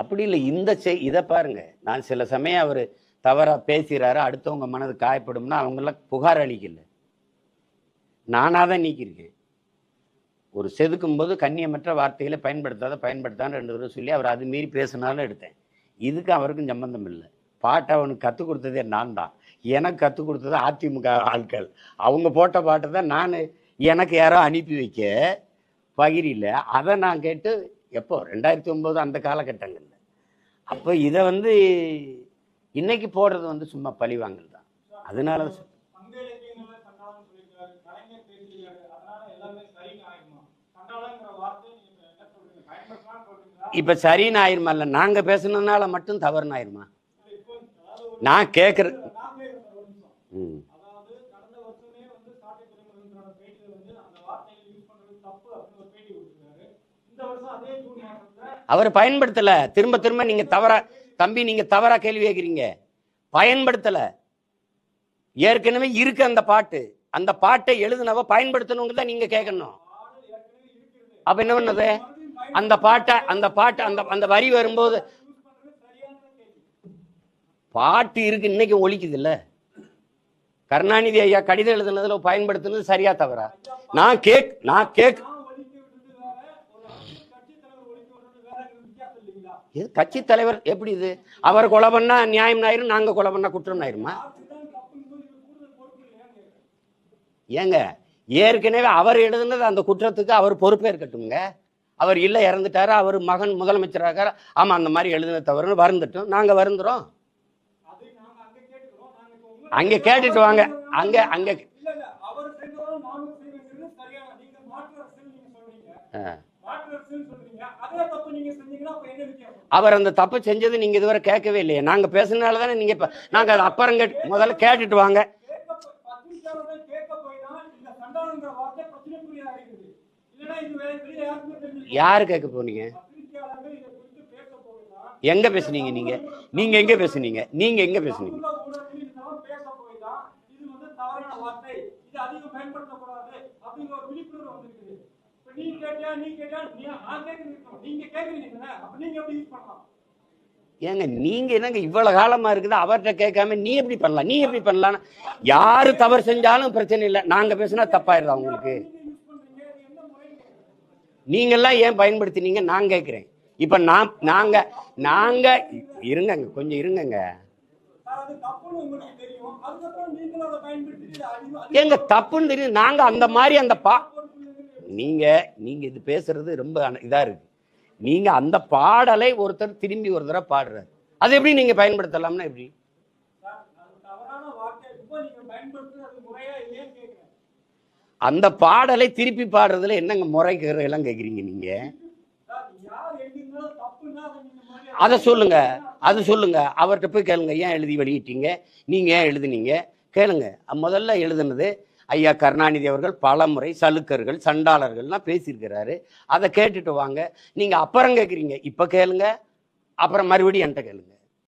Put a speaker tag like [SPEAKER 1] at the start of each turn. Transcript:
[SPEAKER 1] அப்படி இல்லை இந்த செய் இதை பாருங்க. நான் சில சமயம் அவர் தவறாக பேசுகிறாரு அடுத்தவங்க மனது காயப்படும்னா அவங்கெல்லாம் புகார் அளிக்கல. நானாக தான் நீக்கியிருக்கேன். ஒரு செதுக்கும் போது கண்ணியமற்ற வார்த்தைகளை பயன்படுத்தாத பயன்படுத்தான்னு ரெண்டு தடவை சொல்லி அவர் அது மீறி பேசினாலும் எடுத்தேன். இதுக்கு அவருக்கும் சம்பந்தம் இல்லை. பாட்டை அவனுக்கு கற்றுக் கொடுத்ததே நான் தான். எனக்கு கற்றுக் கொடுத்தது அதிமுக ஆட்கள். அவங்க போட்ட பாட்டை தான் நான் எனக்கு யாரோ அனுப்பி வைக்க பகிரியில் அதை நான் கேட்டு எப்போ? ரெண்டாயிரத்தி ஒம்பது அந்த காலகட்டங்களில். அப்போ இதை வந்து இன்னைக்கு போடுறது வந்து சும்மா பழிவாங்கல் தான். அதனால இப்போ சரின்னு ஆயிருமா? இல்லை நாங்கள் பேசுனதுனால மட்டும் தவறுனு ஆயிருமா? நான் கேட்குற ம். அவர் பயன்படுத்தல. திரும்ப திரும்ப நீங்க தவறா தம்பி நீங்க தவறா கேள்வி கேட்குறீங்க பயன்படுத்தல. ஏற்கனவே இருக்கு அந்த பாட்டு. அந்த பாட்டை எழுதுனவ பயன்படுத்தணுங்க தான் நீங்க கேட்கணும் அப்ப என்ன பண்ணது? அந்த பாட்டை அந்த பாட்டு அந்த அந்த வரி வரும்போது பாட்டு இருக்கு இன்னைக்கு ஒழிக்குது இல்ல கருணாநிதி ஐயா கடிதம் எழுதுனதுல பயன்படுத்துனது சரியா தவறா? நான் கேக் நான் கேக் இது கட்சி தலைவர் எப்படி இது? அவர் கொலை பண்ணா நியாயம் ஆயிரும் நாங்க கொலை பண்ணா குற்றம் ஆயிருமா ஏங்க ஏற்கனவே அவர் எழுதுனது அந்த குற்றத்துக்கு அவர் பொறுப்பேற்கட்டுங்க அவர் இல்லை இறந்துட்டாரு அவர் மகன் முதலமைச்சராக. ஆமா அந்த மாதிரி எழுதுன தவறுன்னு வருந்துட்டோம். நாங்க வருந்துறோம்.
[SPEAKER 2] அங்க
[SPEAKER 1] கேட்டுட்டு வாங்க. அங்க அங்க. ஆ. அவர் அந்த தப்பு செஞ்சது நீங்க இதுவரை கேட்கவே இல்லையே. நாங்க பேசுனதுனால தானே நீங்க நாங்க அது அப்புறம் கேட்டு முதல்ல கேட்டுட்டு வாங்க. யாரு கேட்க போனீங்க? எங்க பேசுனீங்க நீங்க? நீங்க எங்க பேசுனீங்க? நீங்க எங்க பேசுனீங்க
[SPEAKER 2] சமூக ஊடகத்தில் இதெல்லாம் பேச போய் தான் இது வந்து தவறான வார்த்தை இது அதிகம் பயன்படுத்தக்கூடாது அப்படிங்கிற ஒரு விழிப்புணர்வு வந்திருக்குது இப்ப நீ கேட்டியா நீ கேட்டியா நீ நான் கேட்கறீங்க நீங்க கேட்கறீங்க அப்ப நீங்க எப்படி யூஸ் பண்ணலாம்?
[SPEAKER 1] ஏங்க நீங்க என்னங்க இவ்வளவு காலமா இருக்குது? அவர்கிட்ட கேட்காம நீ எப்படி பண்ணலாம்? நீ எப்படி பண்ணலாம் யாரு தவறு செஞ்சாலும் பிரச்சனை இல்லை. நாங்க பேசினா தப்பாயிருதா உங்களுக்கு. நீங்கெல்லாம் ஏன் பயன்படுத்தினீங்க? நான் கேட்குறேன் இப்ப நான் நாங்க நாங்க இருங்கங்க கொஞ்சம் இருங்கங்க.
[SPEAKER 2] தப்புன்னு தெரியும்.
[SPEAKER 1] ஏங்க தப்புன்னு தெரியும் நாங்க அந்த மாதிரி அந்த பா நீங்க நீங்க இது பேசுறது ரொம்ப இதாக இதா இருக்கு. நீங்க அந்த பாடலை ஒருத்தர் திரும்பி ஒரு தடவை பாடுறாரு. அது எப்படி நீங்க பயன்படுத்தலாம்னா எப்படி? அந்த பாடலை திருப்பி பாடுறதுல என்னங்க முறைக்கிற எல்லாம் கேக்குறீங்க நீங்க?
[SPEAKER 2] அதை சொல்லுங்க
[SPEAKER 1] அதை சொல்லுங்க சொல்லுங்க. அவர்கிட்ட போய் கேளுங்க ஏன் எழுதி வெளியிட்டீங்க? நீங்க ஏன் எழுதுனீங்க? கேளுங்க. முதல்ல எழுதுனது ஐயா கருணாநிதி அவர்கள் பலமுறை சலுக்கர்கள் சண்டாளர்கள்லாம் பேசியிருக்கிறாரு. அதை கேட்டுட்டு வாங்க. நீங்கள் அப்புறம் கேட்குறீங்க இப்போ கேளுங்க. அப்புறம் மறுபடியும் என்கிட்ட கேளுங்க.